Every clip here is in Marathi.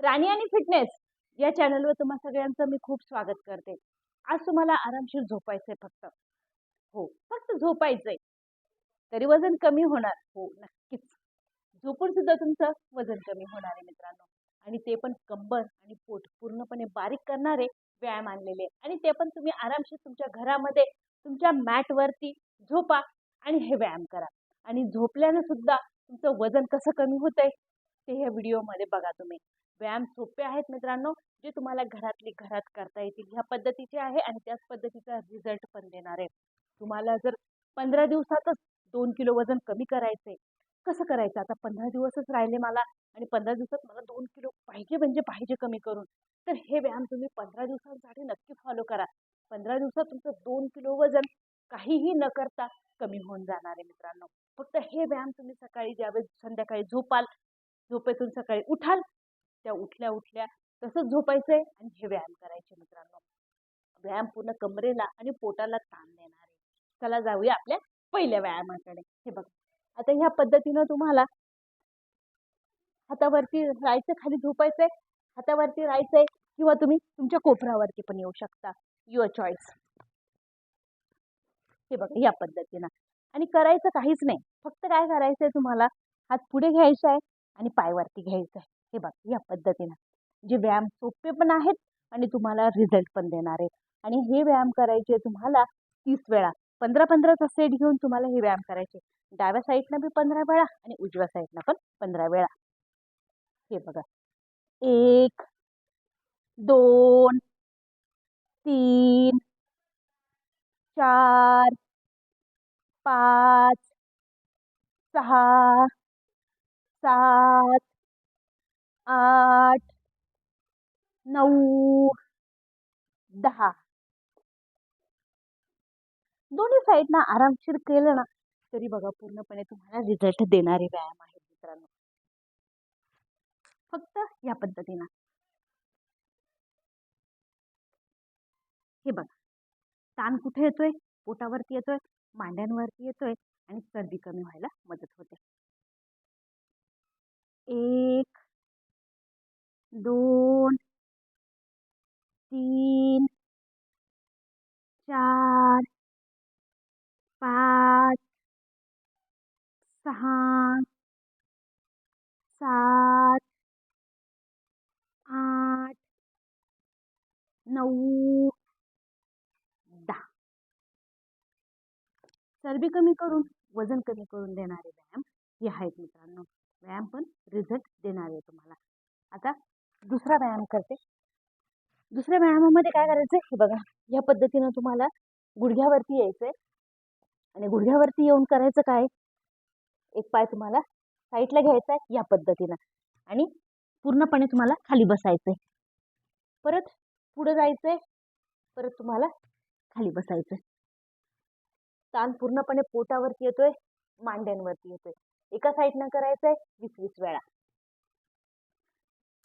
राणी आणि फिटनेस या चॅनलवर तुम्हा सगळ्यांचं मी खूप स्वागत करते. आज तुम्हाला आरामशीर झोपायचंय फक्त. हो फक्त झोपायचंय. तरी वजन कमी होणार. हो नक्कीच. झोपून सुद्धा तुमचं वजन कमी होणार आहे मित्रांनो. आणि ते पण कंबर आणि पोट पूर्णपणे बारीक करणारे व्यायाम आणलेले आणि ते पण तुम्ही आरामशीर तुमच्या घरामध्ये तुमच्या मॅटवरती झोपा आणि हे व्यायाम करा. आणि झोपल्यानं सुद्धा तुमचं वजन कसं कमी होतंय ते ह्या व्हिडिओमध्ये बघा तुम्ही. व्यायाम सोपे आहेत मित्रांनो जे तुम्हाला घरातली घरात करता येतील. ह्या पद्धतीचे आहे आणि त्याच पद्धतीचा रिझल्ट पण देणार आहे. तुम्हाला जर पंधरा दिवसातच दोन किलो वजन कमी करायचंय कसं करायचं? आता पंधरा दिवसच राहिले मला आणि पंधरा दिवसात मला दोन किलो पाहिजे म्हणजे पाहिजे कमी करून. तर हे व्यायाम तुम्ही पंधरा दिवसांसाठी नक्की फॉलो करा. पंधरा दिवसात तुमचं दोन किलो वजन काहीही न करता कमी होऊन जाणार आहे मित्रांनो. फक्त हे व्यायाम तुम्ही सकाळी ज्यावेळेस संध्याकाळी झोपाल झोपेतून सकाळी उठाल त्या उठल्या उठल्या तसंच झोपायचंय आणि हे व्यायाम करायचे मित्रांनो. व्यायाम पूर्ण कमरेला आणि पोटाला ताण देणार. चला जाऊया आपल्या पहिल्या व्यायामाकडे. हे बघ. आता ह्या पद्धतीनं तुम्हाला हातावरती राहायचं खाली झोपायचंय हातावरती राहायचंय किंवा तुम्ही तुमच्या कोपरावरती पण येऊ शकता. युअर चॉईस हे बघा या पद्धतीनं. आणि करायचं काहीच नाही. फक्त काय करायचंय तुम्हाला? हात पुढे घ्यायचा आहे आणि पायवरती घ्यायचं आहे हे बघ या पद्धतीनं. जे व्यायाम सोपे पण आहेत आणि तुम्हाला रिझल्ट पण देणार आहे आणि हे व्यायाम करायचे तुम्हाला तीस वेळा. पंधरा पंधराचा सेट घेऊन तुम्हाला हे व्यायाम करायचे. डाव्या साईडनं बी पंधरा वेळा आणि उजव्या साईडनं पण पंधरा वेळा. हे बघा. एक दोन तीन चार पाच सहा सात आठ नऊ दहा. दोन्ही साईडना आरामशीर केलं ना तरी बघा पूर्णपणे तुम्हाला रिझल्ट देणारे व्यायाम आहेत मित्रांनो. फक्त या पद्धतीनं. हे बघा. ताण कुठे येतोय? पोटावरती येतोय मांड्यांवरती येतोय आणि सर्दी कमी व्हायला मदत होते एक दोन तीन चार पाच सहा सात आठ नऊ दहा. चरबी कमी करून वजन कमी करून देणारे व्यायाम हे आहेत मित्रांनो. व्यायाम पण रिझल्ट देणार आहे तुम्हाला. आता दुसरा व्यायाम करते. दुसऱ्या व्यायामामध्ये काय करायचं हे बघा या पद्धतीनं तुम्हाला गुडघ्यावरती यायचंय. आणि गुडघ्यावरती येऊन करायचं काय? एक पाय तुम्हाला साईडला घ्यायचा आहे या पद्धतीनं. आणि पूर्णपणे तुम्हाला खाली बसायचंय. परत पुढं जायचंय परत तुम्हाला खाली बसायचंय. ताण पूर्णपणे पोटावरती येतोय मांड्यांवरती येतोय. एका साईडनं करायचंय वीस वीस वेळा.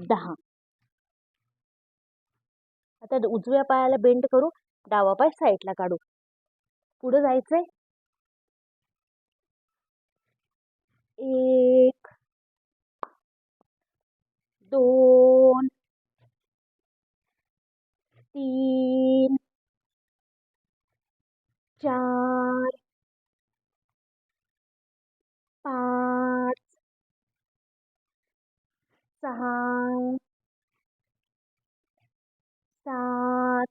दहा. आता उजव्या पायाला बेंड करू डावा पाय साईडला काढू. पुढे जायचंय. एक दोन तीन चार पाच सहा सात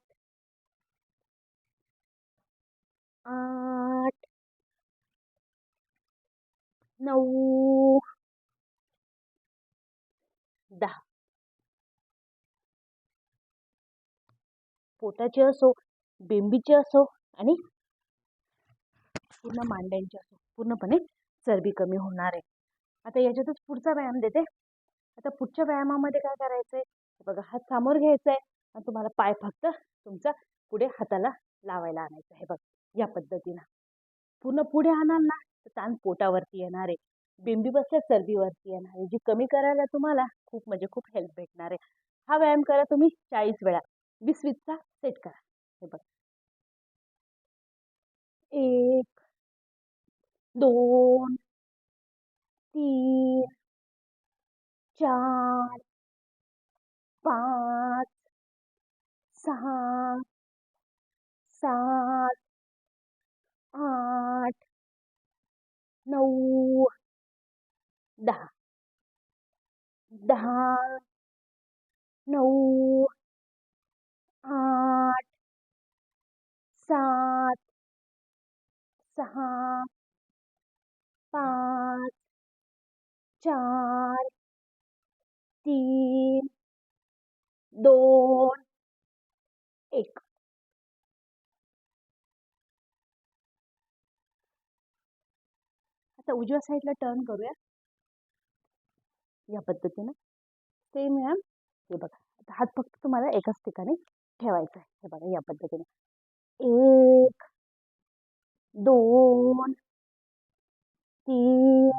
आठ नऊ दहा. पोटाचे असो बेंबीचे असो आणि पूर्ण मांड्यांचे असो. पूर्णपणे चरबी कमी होणार आहे. आता याच्यातच पुढचा व्यायाम देते. आता पुढच्या व्यायामामध्ये काय करायचंय? बघा हात समोर घ्यायचा आहे आणि तुम्हाला पाय फक्त तुमचा पुढे हाताला लावायला आणायचं आहे. बघ या पद्धतीनं. पूर्ण पुढे आणाल ना तर ताण पोटावरती येणार आहे बिंबी बसल्या चरबीवरती येणार आहे जी कमी करायला तुम्हाला खूप म्हणजे खूप हेल्प भेटणार आहे. हा व्यायाम करा तुम्ही चाळीस वेळा. वीस वीसचा सेट करा. हे बघ. एक दोन तीन चार पाच सहा सात आठ नऊ दहा दहा आठ सात सहा पाच चार तीन दोन एक. आता उजव्या साईडला टर्न करूया. या पद्धतीनं. सेम मॅम हे बघा. आता हात फक्त तुम्हाला एकाच ठिकाणी ठेवायचा आहे. हे बघा या पद्धतीने. एक दोन तीन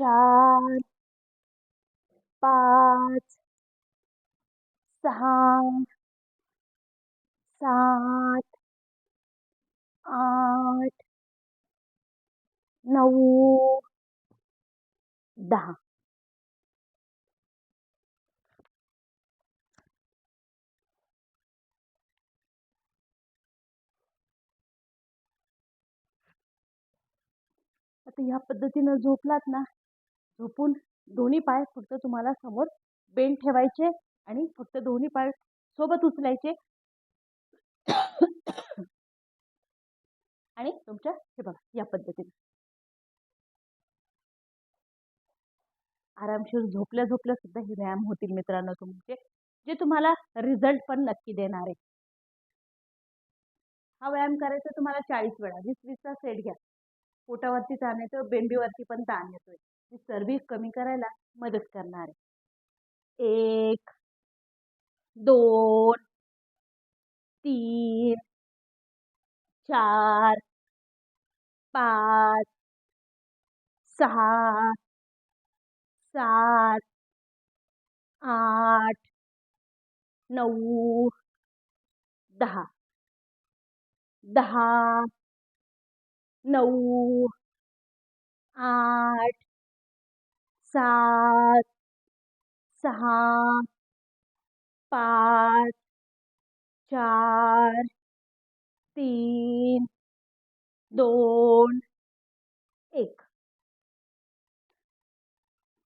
चार पाच सहा सात आठ नऊ दहा. आता ह्या पद्धतीनं झोपलात ना? झोपून? दोन्ही पाय फक्त तुम्हाला समोर बेंड ठेवायचे आणि फक्त दोन्ही पाय सोबत उचलायचे. आणि तुमच्या हे बघा या पद्धतीने. आरामशीर झोपल्या झोपल्या सुद्धा हे व्यायाम होतील मित्रांनो तुमचे जे तुम्हाला रिझल्ट पण नक्की देणार आहे. हा व्यायाम करायचा तुम्हाला चाळीस वेळा वीस वीसचा सेट घ्या. पोटावरती ताण येतो बेंबीवरती पण ताण येतोय. ती चरबी कमी करायला मदत करणार आहे. एक दोन तीन चार पाच सहा सात आठ नऊ दहा. दहा नऊ आठ सात सहा पाच चार तीन दोन एक.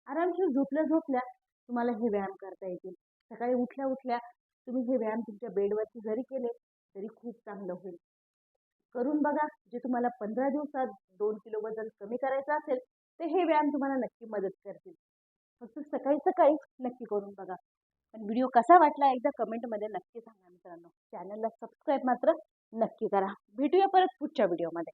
आरामशीर झोपल्या झोपल्या तुम्हाला हे व्यायाम करता येतील. सकाळी उठल्या उठल्या तुम्ही हे व्यायाम तुमच्या बेडवरती जरी केले तरी खूप चांगलं होईल. करून बघा जे तुम्हाला पंधरा दिवसात दोन किलो वजन कमी करायचं असेल तर हे व्यायाम तुम्हाला नक्की मदत करतील. फक्त सकाळी सकाळी नक्की करून बघा. पण व्हिडिओ कसा वाटला एकदा कमेंटमध्ये नक्की सांगा मित्रांनो. चॅनलला सबस्क्राईब मात्र नक्की करा. भेटूया परत पुढच्या व्हिडिओमध्ये